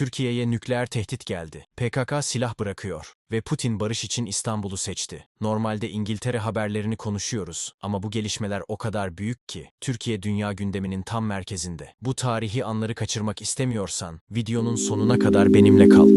Türkiye'ye nükleer tehdit geldi. PKK silah bırakıyor ve Putin barış için İstanbul'u seçti. Normalde İngiltere haberlerini konuşuyoruz ama bu gelişmeler o kadar büyük ki Türkiye dünya gündeminin tam merkezinde. Bu tarihi anları kaçırmak istemiyorsan videonun sonuna kadar benimle kal.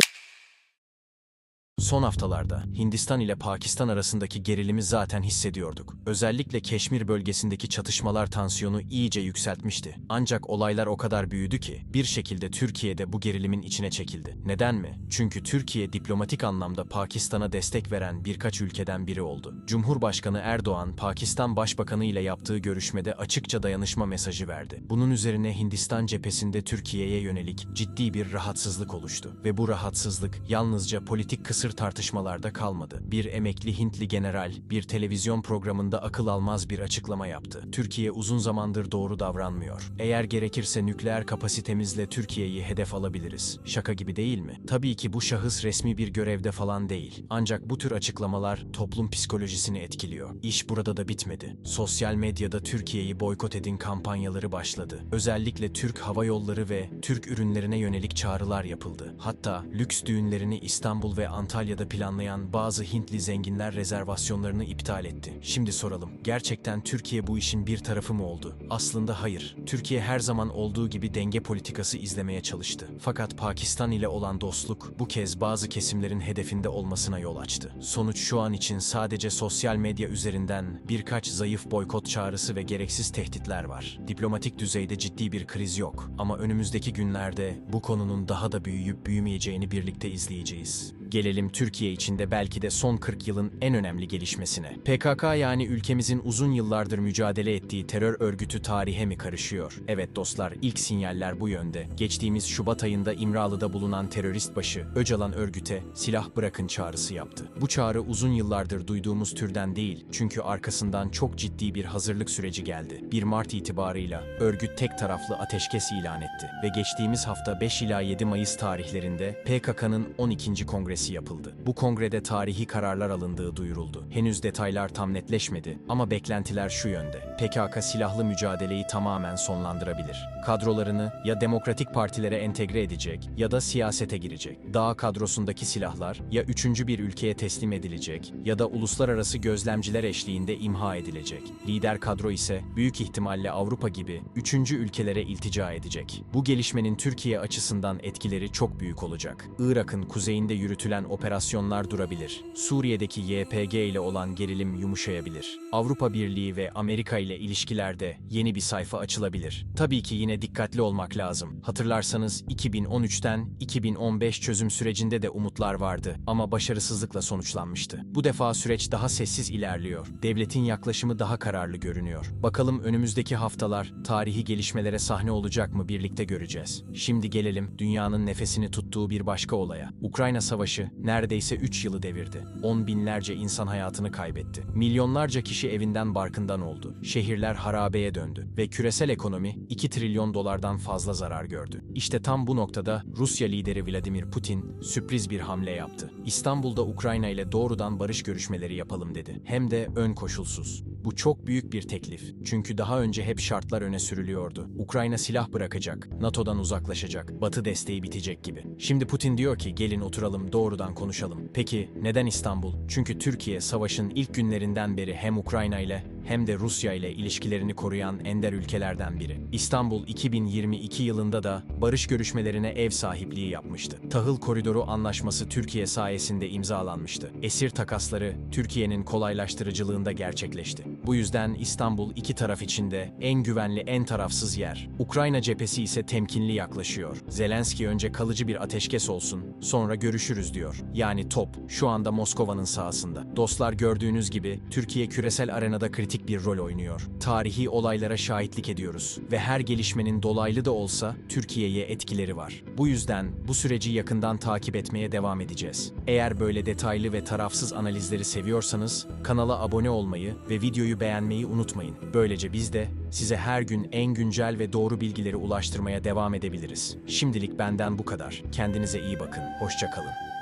Son haftalarda Hindistan ile Pakistan arasındaki gerilimi zaten hissediyorduk. Özellikle Keşmir bölgesindeki çatışmalar tansiyonu iyice yükseltmişti. Ancak olaylar o kadar büyüdü ki bir şekilde Türkiye de bu gerilimin içine çekildi. Neden mi? Çünkü Türkiye diplomatik anlamda Pakistan'a destek veren birkaç ülkeden biri oldu. Cumhurbaşkanı Erdoğan, Pakistan Başbakanı ile yaptığı görüşmede açıkça dayanışma mesajı verdi. Bunun üzerine Hindistan cephesinde Türkiye'ye yönelik ciddi bir rahatsızlık oluştu. Ve bu rahatsızlık yalnızca politik kısır tartışmalarda kalmadı. Bir emekli Hintli general bir televizyon programında akıl almaz bir açıklama yaptı. Türkiye uzun zamandır doğru davranmıyor. Eğer gerekirse nükleer kapasitemizle Türkiye'yi hedef alabiliriz. Şaka gibi değil mi? Tabii ki bu şahıs resmi bir görevde falan değil. Ancak bu tür açıklamalar toplum psikolojisini etkiliyor. İş burada da bitmedi. Sosyal medyada Türkiye'yi boykot edin kampanyaları başladı. Özellikle Türk Hava Yolları ve Türk ürünlerine yönelik çağrılar yapıldı. Hatta lüks düğünlerini İstanbul ve Antalya'da planlayan bazı Hintli zenginler rezervasyonlarını iptal etti. Şimdi soralım. Gerçekten Türkiye bu işin bir tarafı mı oldu? Aslında hayır. Türkiye her zaman olduğu gibi denge politikası izlemeye çalıştı. Fakat Pakistan ile olan dostluk bu kez bazı kesimlerin hedefinde olmasına yol açtı. Sonuç şu an için sadece sosyal medya üzerinden birkaç zayıf boykot çağrısı ve gereksiz tehditler var. Diplomatik düzeyde ciddi bir kriz yok ama önümüzdeki günlerde bu konunun daha da büyüyüp büyümeyeceğini birlikte izleyeceğiz. Gelelim Türkiye içinde belki de son 40 yılın en önemli gelişmesine. PKK yani ülkemizin uzun yıllardır mücadele ettiği terör örgütü tarihe mi karışıyor? Evet dostlar, ilk sinyaller bu yönde. Geçtiğimiz Şubat ayında İmralı'da bulunan terörist başı Öcalan örgüte silah bırakın çağrısı yaptı. Bu çağrı uzun yıllardır duyduğumuz türden değil çünkü arkasından çok ciddi bir hazırlık süreci geldi. 1 Mart itibarıyla örgüt tek taraflı ateşkes ilan etti ve geçtiğimiz hafta 5 ila 7 Mayıs tarihlerinde PKK'nın 12. kongresi yapıldı. Bu kongrede tarihi kararlar alındığı duyuruldu. Henüz detaylar tam netleşmedi ama beklentiler şu yönde. PKK silahlı mücadeleyi tamamen sonlandırabilir. Kadrolarını ya demokratik partilere entegre edecek ya da siyasete girecek. Dağ kadrosundaki silahlar ya üçüncü bir ülkeye teslim edilecek ya da uluslararası gözlemciler eşliğinde imha edilecek. Lider kadro ise büyük ihtimalle Avrupa gibi üçüncü ülkelere iltica edecek. Bu gelişmenin Türkiye açısından etkileri çok büyük olacak. Irak'ın kuzeyinde yürütülen operasyonlar durabilir. Suriye'deki YPG ile olan gerilim yumuşayabilir. Avrupa Birliği ve Amerika ile ilişkilerde yeni bir sayfa açılabilir. Tabii ki yine dikkatli olmak lazım. Hatırlarsanız 2013'ten 2015 çözüm sürecinde de umutlar vardı ama başarısızlıkla sonuçlanmıştı. Bu defa süreç daha sessiz ilerliyor. Devletin yaklaşımı daha kararlı görünüyor. Bakalım önümüzdeki haftalar tarihi gelişmelere sahne olacak mı birlikte göreceğiz. Şimdi gelelim dünyanın nefesini tuttuğu bir başka olaya. Ukrayna Savaşı neredeyse 3 yılı devirdi. On binlerce insan hayatını kaybetti. Milyonlarca kişi evinden barkından oldu. Şehirler harabeye döndü ve küresel ekonomi 2 trilyon dolardan fazla zarar gördü. İşte tam bu noktada Rusya lideri Vladimir Putin sürpriz bir hamle yaptı. İstanbul'da Ukrayna ile doğrudan barış görüşmeleri yapalım dedi. Hem de ön koşulsuz. Bu çok büyük bir teklif. Çünkü daha önce hep şartlar öne sürülüyordu. Ukrayna silah bırakacak, NATO'dan uzaklaşacak, Batı desteği bitecek gibi. Şimdi Putin diyor ki gelin oturalım doğrudan konuşalım. Peki neden İstanbul? Çünkü Türkiye savaşın ilk günlerinden beri hem Ukrayna ile hem de Rusya ile ilişkilerini koruyan ender ülkelerden biri. İstanbul 2022 yılında da barış görüşmelerine ev sahipliği yapmıştı. Tahıl Koridoru Anlaşması Türkiye sayesinde imzalanmıştı. Esir takasları Türkiye'nin kolaylaştırıcılığında gerçekleşti. Bu yüzden İstanbul iki taraf içinde en güvenli, en tarafsız yer. Ukrayna cephesi ise temkinli yaklaşıyor. Zelenski önce kalıcı bir ateşkes olsun, sonra görüşürüz diyor. Yani top şu anda Moskova'nın sahasında. Dostlar gördüğünüz gibi Türkiye küresel arenada kritik bir rol oynuyor. Tarihi olaylara şahitlik ediyoruz ve her gelişmenin dolaylı da olsa Türkiye'ye etkileri var. Bu yüzden bu süreci yakından takip etmeye devam edeceğiz. Eğer böyle detaylı ve tarafsız analizleri seviyorsanız kanala abone olmayı ve videoyu beğenmeyi unutmayın. Böylece biz de size her gün en güncel ve doğru bilgileri ulaştırmaya devam edebiliriz. Şimdilik benden bu kadar. Kendinize iyi bakın. Hoşça kalın.